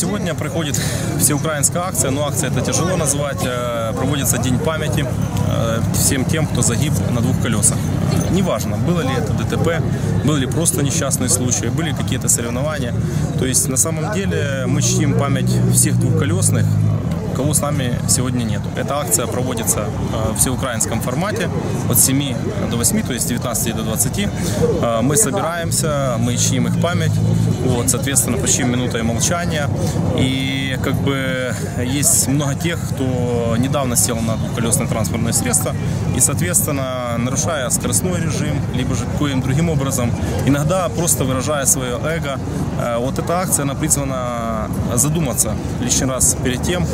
Сегодня приходит всеукраинская акция, но акция это тяжело назвать. Э, Проводится День памяти э, всем тем, кто загиб на двух колесах. Неважно, было ли это ДТП, был ли просто несчастный случай, были какие-то соревнования. То есть на самом деле мы чтим память всех двухколесных, кого с нами сегодня нет. Эта акция проводится э, в всеукраинском формате от 7 до 8, то есть с 19 до 20. Э, Мы собираемся, мы чтим их память, вот, соответственно, почтим минутой молчания. И как бы есть много тех, кто недавно сел на двухколесное транспортное средство и, соответственно, нарушая скоростной режим, либо же каким другим образом, иногда просто выражая свое эго. Э, Вот эта акция, она призвана задуматься лишний раз перед тем,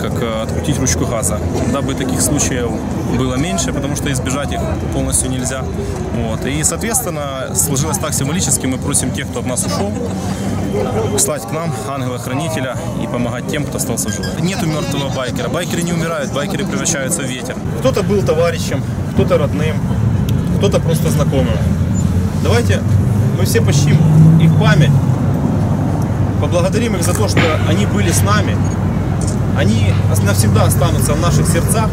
как э, открутить ручку газа, дабы таких случаев было меньше, потому что избежать их полностью нельзя. Вот. И, соответственно, сложилось так символически, мы просим тех, кто от нас ушел, слать к нам ангела-хранителя и помогать тем, кто остался жив. Нету мертвого байкера. Байкеры не умирают, байкеры превращаются в ветер. Кто-то был товарищем, кто-то родным, кто-то просто знакомым. Давайте мы все почтим их память, поблагодарим их за то, что они были с нами, они навсегда останутся в наших сердцах,